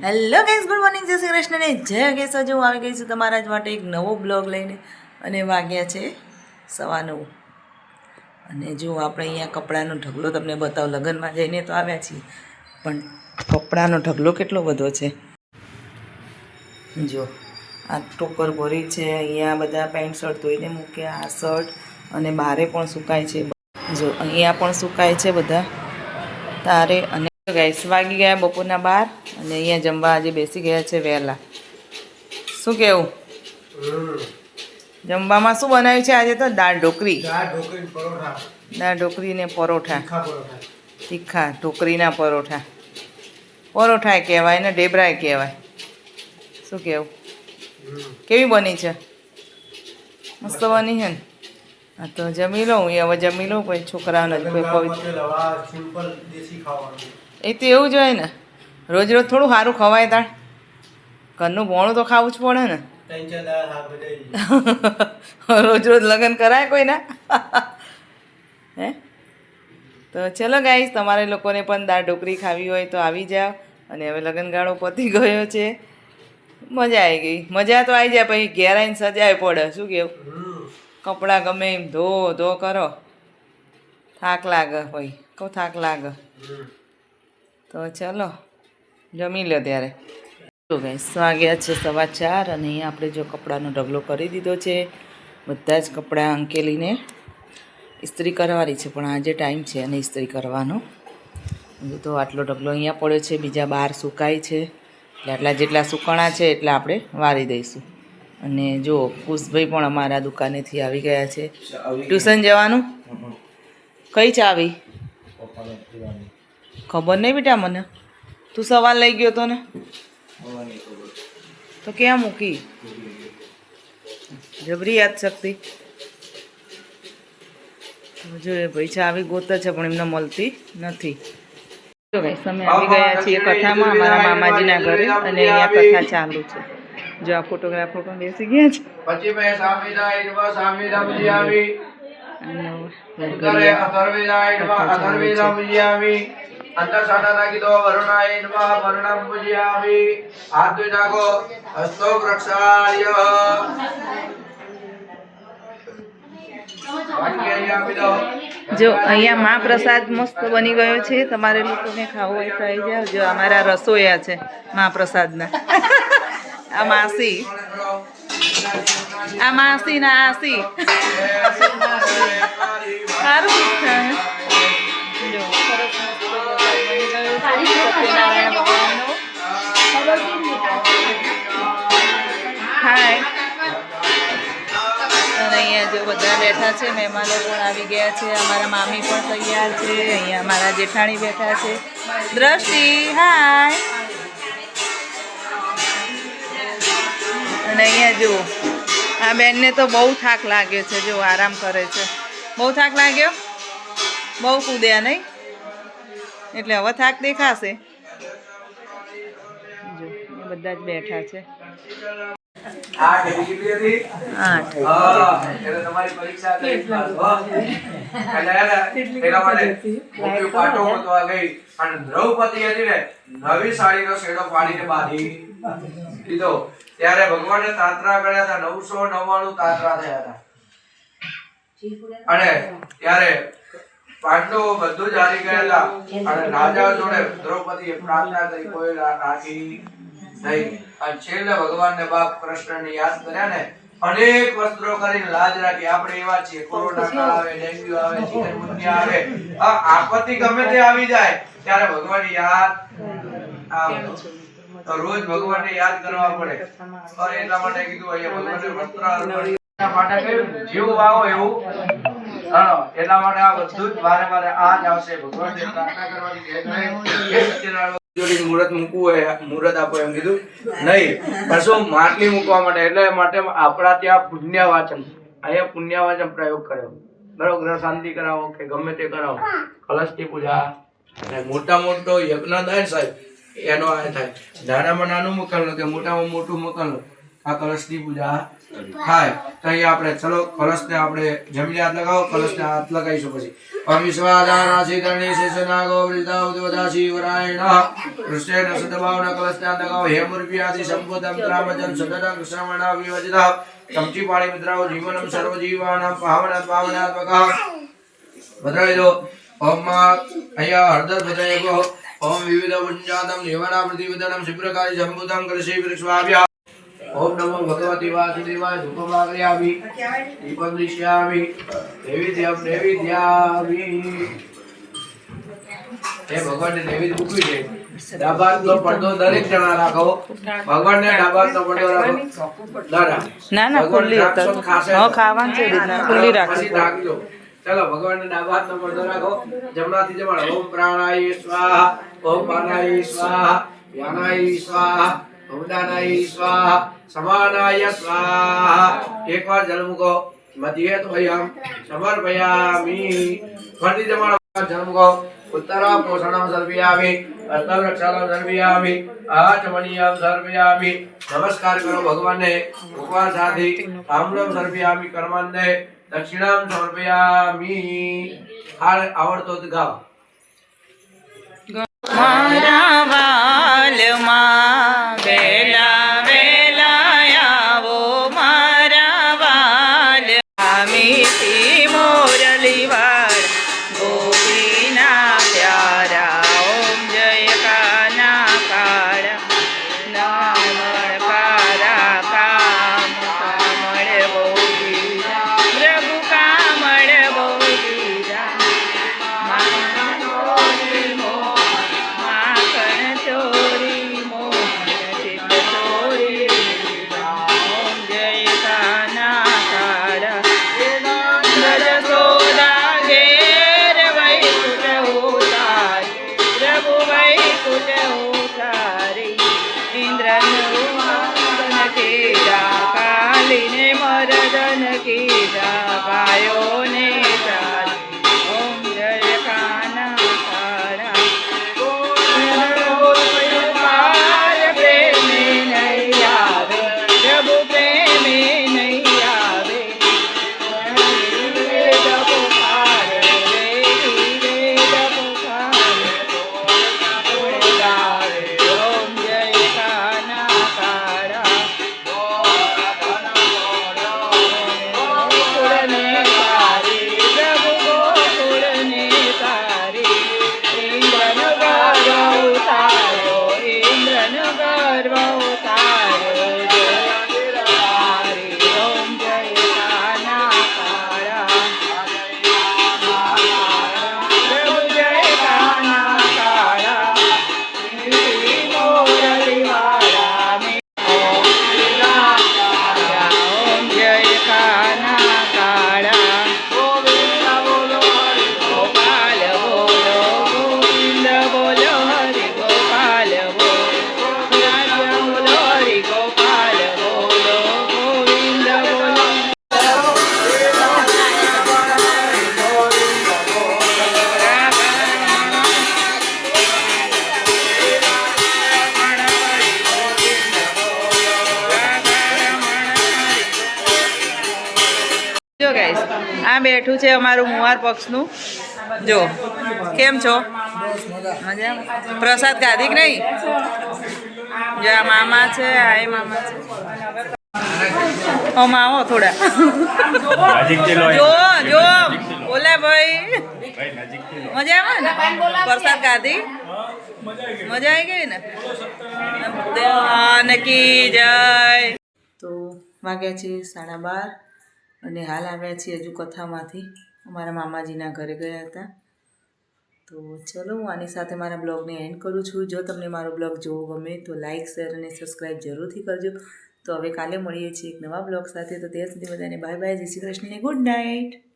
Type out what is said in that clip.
Hello gas good morning જય શ્રી કૃષ્ણ ને. જય ગેસ હજુ હું આવી ગઈ છું તમારા જ માટે એક નવો બ્લોગ લઈને. અને વાગ્યા છે સવા નવ. અને જો આપણે અહીંયા કપડાનો ઢગલો તમને બતાવો, લગ્નમાં જઈને તો આવ્યા છીએ. પણ કપડાનો ઢગલો કેટલો બધો છે. જો, આ ટોકર ભરી છે, અહીંયા બધા પેન્ટ શર્ટ ધોઈને મૂક્યા, આ શર્ટ અને બારે પણ સુકાય છે. જો, અહીંયા પણ સુકાય છે બધા. તારે અને ગાઈસ વાગી ગયા બપોરના બાર અને અહીંયા જમવા આજે બેસી ગયા છે વહેલા. શું કેવું? જમવામાં શું બનાવ્યું છે આજે તો? દાળ ઢોકરી દાળ ઢોકરી ને પરોઠા. તીખા ઢોકરીના પરોઠા. પરોઠા કહેવાય ને ઢેબરાય કહેવાય. શું કેવું? કેવી બની છે? મસ્ત બની છે ને? હા તો જમી લઉં એ હવે જમી લઉં પછી છોકરાઓને પવિત્ર એ તો એવું જ હોય ને. રોજ રોજ થોડું સારું ખવાય તાળ ઘરનું ભોણું તો ખાવું જ પડે ને. રોજ રોજ લગ્ન કરાય કોઈના. હે? તો ચલો ગાઈસ તમારે લોકોને પણ દાળ ઢોકળી ખાવી હોય તો આવી જાઓ. અને હવે લગ્નગાળો પતી ગયો છે. મજા આવી ગઈ. મજા તો આવી જાય પછી ઘેર આવીને સજાય પડે. શું કેવું? કપડાં ગમે એમ ધો ધો કરો. થાક લાગે ભાઈ કહું થાક લાગે. તો ચલો જમી લો ત્યારે. ગાઈસ વાગ્યા છે સવા ચાર અને અહીંયા આપણે જો કપડાનો ઢગલો કરી દીધો છે બધા જ કપડાં અંકેલીને ઇસ્ત્રી કરવાની છે પણ આજે ટાઈમ છે અને ઇસ્ત્રી કરવાનો. તો આટલો ઢગલો અહીંયા પડ્યો છે બીજા બહાર સુકાય છે. એટલે આટલા જેટલા સુકણા છે એટલા આપણે વારી દઈશું. અને જો કુશભાઈ પણ અમારા દુકાનેથી આવી ગયા છે. ટ્યુશન જવાનું? કઈ ચાવી? ખબર નહીં બેટા મને? તું સવાલ લઈ ગયો તો ને તો ક્યાં મૂકી? જબરી યાદ શક્તિ. જો એ ભાઈ ચાવી ગોતે છે પણ એમને મળતી નથી. જો ગાઈસ અમે આવી ગયા છીએ કથામાં અમારા મામાજીના ઘરે અને અહીંયા કથા ચાલુ છે. જો આ ફોટોગ્રાફર પણ બેસી ગયા છે. પછી મેં સામીના ઈડવા સામીના આવી. અને કરે અધર્વેના ઈડવા અધર્વેના મુજિયાવી અંતર નાખો હસ્તો પ્રક્ષાળ્ય વાટકી અહીં આપી દો જો અહીંયા મહાપ્રસાદ મસ્ત બની ગયો છે. તમારે લોકોને ખાવો હોય તો આવી જાવ જો અમારા રસોયા છે મહાપ્રસાદના આ માસી. આ માસી ના આસી સારું હાય અને અહીંયા જો બધા બેઠા છે, મહેમાનો પણ આવી ગયા છે, અમારા મામી પણ તૈયાર છે, અહીંયા મારા જેઠાણી બેઠા છે. દ્રષ્ટિ, હાય. અને અહીંયા જુઓ આ બેનને તો બહુ થાક લાગ્યો છે, જો આરામ કરે છે. બહુ થાક લાગ્યો? બહુ કૂદ્યા નહીં? એટલે હવે થાક દેખાશે. બધા જ બેઠા છે. દ્રૌપદી હતી ને નવી સાડીનો શેડો પાડીને બાંધી દીધો. ત્યારે ભગવાને તાંતરા કર્યા હતા. નવસો નવ્વાણું તાંતરા થયા હતા. અને ત્યારે પાંડવો બધું જ હારી ગયેલા. અને રાજા જોડે દ્રૌપદીએ પ્રાર્થના કરી કોઈ રાખી નહીં અને ભગવાનને બાપ કૃષ્ણને યાદ કર્યા ને અનેક વસ્ત્રો કરીને લાજ રાખી. આપણે એવા છીએ કોરોના કાળ આવે ડેન્ગ્યુ આવે ચિકનગુનિયા આવે. આ આપત્તિ ગમે તે આવી જાય ત્યારે ભગવાન યાદ તો રોજ ભગવાનને યાદ કરવા પડે. અરે એટલા માટે કીધું અહીંયા ભગવાનને વસ્ત્ર માટે કહ્યું જેવું વાવો એવું. હા, એટલા માટે આ બધું જ વારે વારે આ જ આવશે. ભગવાન પ્રાર્થના કરવાની જોડીને મુહૂર્ત મૂકવું હોય મુહૂર્ત આપો એમ કીધું. નહીં, પણ માટલી મૂકવા માટે? એટલે માટે આપણા ત્યાં પુણ્ય વાચન અહીંયા પુણ્ય વાચન પ્રયોગ કર્યો. બરોબર, ગ્રહ શાંતિ કરાવો કે ગમે તે કરાવો. કલશથી પૂજા. મોટા મોટો યજ્ઞ થાય સાહેબ, એનો આ થાય. નાનામાં નાનું મકાન કે મોટામાં મોટું મકાન આ કલશની પૂજા થાય તો અહીંયા આપણે ચલો કલશને આપણે જમીને હાથ લગાવો કલશને હાથ લગાવીશું પછી અવિશ્વાદાનાસી ધરણી શેષનાગો વૃદ્ધા ઉદ્વદાસી વરાયણ કૃષ્ણેન સદભાવના કલશને હાથ લગાવો હે મુર્પિયાદિ સંબોધમ ત્રામજન સદના કૃષ્ણમણા વિવજિતા ચમચી પાણી મિત્રાઓ જીવનમ સર્વજીવાનાં પાવના પાવનાત્મકઃ ભદ્રાઈ દો ઓમ અહીંયા હળદર ભદ્રાય ગો ઓમ વિવિધ પુંજાતમ નિવના પ્રતિવદનમ શિપ્રકારી સંબુધમ કરશી વૃક્ષવાભ્યા ઓમ નમો ભગવતે વાસુદેવાય ધૂપમાગ્રયામિ દીપમ દૃશ્યામિ નૈવેદ્યમ નૈવેદ્યામિ એ ભગવાનને નૈવેદ્ય મૂકવી છે. ડાબાતનો પડદો દરેક જણા રાખો. ભગવાનને ડાબાતનો પડદો રાખો. ના ના. ખુલ્લી હતી. ખાવાનું છે રીતના ખુલ્લી રાખજો. ચાલો ભગવાનને ડાબા હાથનો પડદો રાખો. જમણાથી જમણા. ઓમ પ્રાણાય સ્વાહા ઓમ પાનાય સ્વાહા વ્યાનાય સ્વાહા ઉદાનાય સ્વાહા. સમાનાય સ્વાહા. એકવાર જલ મૂકો. મધ્યે ત્વયમ સમર્પયામિ. ફરીથી જમણા જલ મૂકો. ઉત્તર પોષણમ સર્પયામિ. અસ્તમ રક્ષણમ સર્પયામિ. આચમનીયમ સર્પયામિ. નમસ્કાર કરો ભગવાનને. ઉપવાસ સાધી. તામ્રમ સર્પયામિ કર્માંદે દક્ષિણામ સમર્પયામિ. હાલ આવડતો ગાવ. મારા ઇન્દ્રનો ગર્વ બેઠું છે અમારું મુવાર પક્ષનું. જો, કેમ છો? પ્રસાદ ખાધી કે નહીં? જો, આ મામા છે, આ એ મામા છે. ઓમાં આવો થોડા. જો જો બોલે ભાઈ. મજા નજીકથી ને? પ્રસાદ ખાધી મજા આવી ગઈ ને? દેવાન કી જય. તો વાગ્યા છે સાડા બાર. અને હાલ આવ્યા છીએ હજુ કથામાંથી. અમારા મામાજીના ઘરે ગયા હતા. તો ચલો, હું આની સાથે મારા બ્લોગને એન્ડ કરું છું. જો તમને મારો બ્લોગ જોવો ગમે તો લાઇક શેર અને સબસ્ક્રાઈબ જરૂરથી કરજો. તો હવે કાલે મળીએ છીએ એક નવા બ્લોગ સાથે. તો ત્યાં સુધી બધાને બાય બાય જય શ્રી કૃષ્ણ. Good night